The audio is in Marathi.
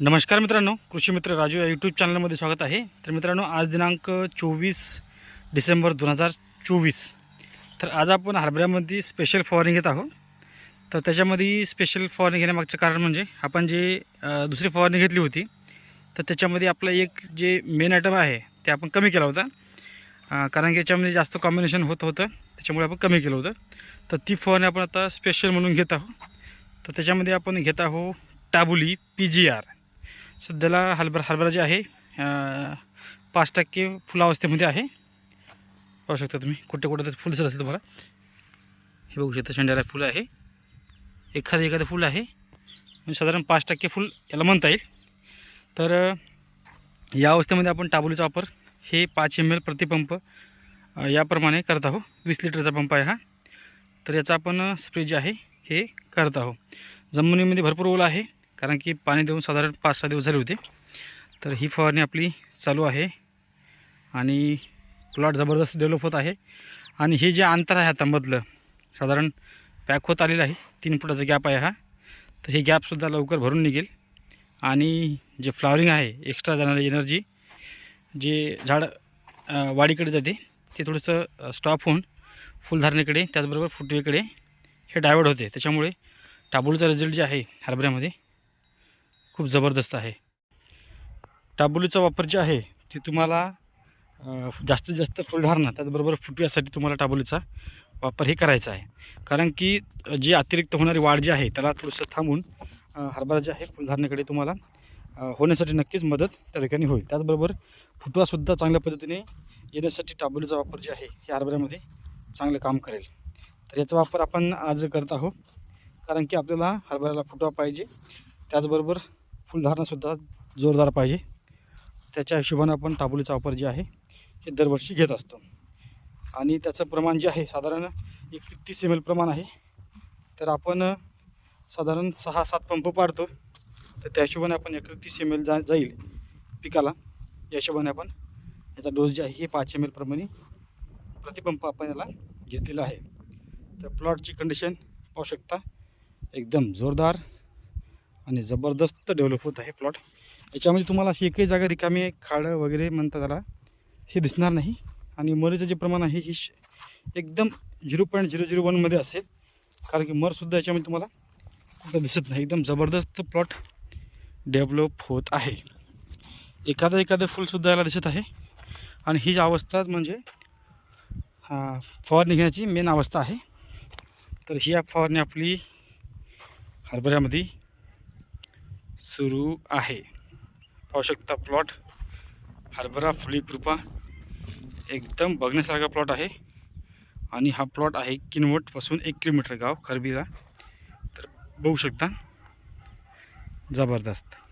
नमस्कार मित्रांनो कृषी मित्र राजू या यूट्यूब चॅनलमध्ये स्वागत आहे. तर मित्रांनो आज दिनांक चोवीस डिसेंबर दोन हजार चोवीस. तर आज आपण हरभऱ्यामध्ये स्पेशल फवारणी घेत आहोत. तर त्याच्यामध्ये स्पेशल फवारणी घेण्यामागचं कारण म्हणजे आपण जे दुसरी फवारणी घेतली होती तर त्याच्यामध्ये आपलं एक जे मेन आयटम आहे ते आपण कमी केला होता. कारण की याच्यामध्ये जास्त कॉम्बिनेशन होत होतं त्याच्यामुळे आपण कमी केलं होतं. तर ती फवारणी आपण आता स्पेशल म्हणून घेत आहोत. तर त्याच्यामध्ये आपण घेत आहोत टाबुली पी जी आर सध्याला हलभरा हरभरा जे आहे पाच टक्के फुलावस्थेमध्ये आहे. पाहू शकता तुम्ही कुठे कुठे फुल दिसत असेल तुम्हाला. हे बघू शकता शेंड्याला फुलं आहे. एखादं एखादं फुल आहे. म्हणजे साधारण पाच टक्के फुल याला म्हणता येईल. तर या अवस्थेमध्ये आपण टाबुलीचा वापर हे पाच एम एल प्रतिपंप याप्रमाणे करत आहो वीस लिटरचा पंप आहे हा. तर याचा आपण स्प्रे जे आहे हे करत आहो जमिनीमध्ये भरपूर ओला आहे. कारण की पाणी देऊन साधारण पाच सहा दिवस झाले होते. तर ही फवारणी आपली चालू आहे. आणि प्लॉट जबरदस्त डेव्हलप होत आहे. आणि हे जे अंतर आहे आतामधलं साधारण पॅक होत आलेलं आहे. तीन फुटाचा गॅप आहे हा. तर हे गॅपसुद्धा लवकर भरून निघेल. आणि जे फ्लावरिंग आहे एक्स्ट्रा जाणारी एनर्जी जे झाड वाढीकडे जाते ते थोडंसं स्टॉप होऊन फुलधारणेकडे त्याचबरोबर फुटवेकडे हे डायवर्ट होते. त्याच्यामुळे टाबूलचा रिझल्ट जे आहे हरभऱ्यामध्ये खूप जबरदस्त आहे. टाबुलीचा वापर जे आहे ते तुम्हाला जास्तीत जास्त फुलधारणा त्याचबरोबर फुटव्यासाठी तुम्हाला टाबुलीचा वापर हे करायचा आहे. कारण की जी अतिरिक्त होणारी वाढ जी आहे त्याला थोडंसं थांबून हरभरा जे आहे फुलधारणेकडे तुम्हाला होण्यासाठी नक्कीच मदत त्या ठिकाणी होईल. त्याचबरोबर फुटवासुद्धा चांगल्या पद्धतीने येण्यासाठी टाबुलीचा वापर जे आहे हे हरभऱ्यामध्ये चांगलं काम करेल. तर याचा वापर आपण आज करत आहोत. कारण की आपल्याला हरभऱ्याला फुटवा पाहिजे. त्याचबरोबर फुलधारणासुद्धा जोरदार पाहिजे. त्याच्या हिशोबानं आपण टाबुलीचा वापर जे आहे हे दरवर्षी घेत असतो. आणि त्याचं प्रमाण जे आहे साधारण एक तीस एम एल प्रमाण आहे. तर आपण साधारण सहा सात पंप पाडतो. तर त्या हिशोबाने आपण एक तीस एम एल जा जाईल पिकाला. या हिशोबाने आपण याचा डोस जे आहे हे पाच एम एल प्रमाणे प्रतिपंप आपण याला घेतलेला आहे. तर प्लॉटची कंडिशन पाहू शकता. एकदम जोरदार. आणि जबरदस्त डेव्हलप होत आहे प्लॉट याच्यामध्ये तुम्हाला अशी एकही जागा रिकामी खाडं वगैरे म्हणतात त्याला. हे दिसणार नाही. आणि मरीचं जे प्रमाण आहे हे श- एकदम झिरो पॉईंट झिरो झिरो वनमध्ये असेल. कारण की मरसुद्धा याच्यामध्ये तुम्हाला कुठं दिसत नाही. एकदम जबरदस्त प्लॉट डेव्हलप होत आहे. एखादं एखादं फुलसुद्धा याला दिसत आहे. आणि ही जी अवस्था म्हणजे हा, फवारणी घेण्याची मेन अवस्था आहे. तर ही फवारणी आपली हरभऱ्यामध्ये सुरू आहे. पाहू शकता प्लॉट हरभरा फुली कृपा. एकदम बघण्यासारखा प्लॉट आहे. आणि हा प्लॉट आहे किनवटपासून एक किलोमीटर गाव खरबीला तर बघू शकता. जबरदस्त.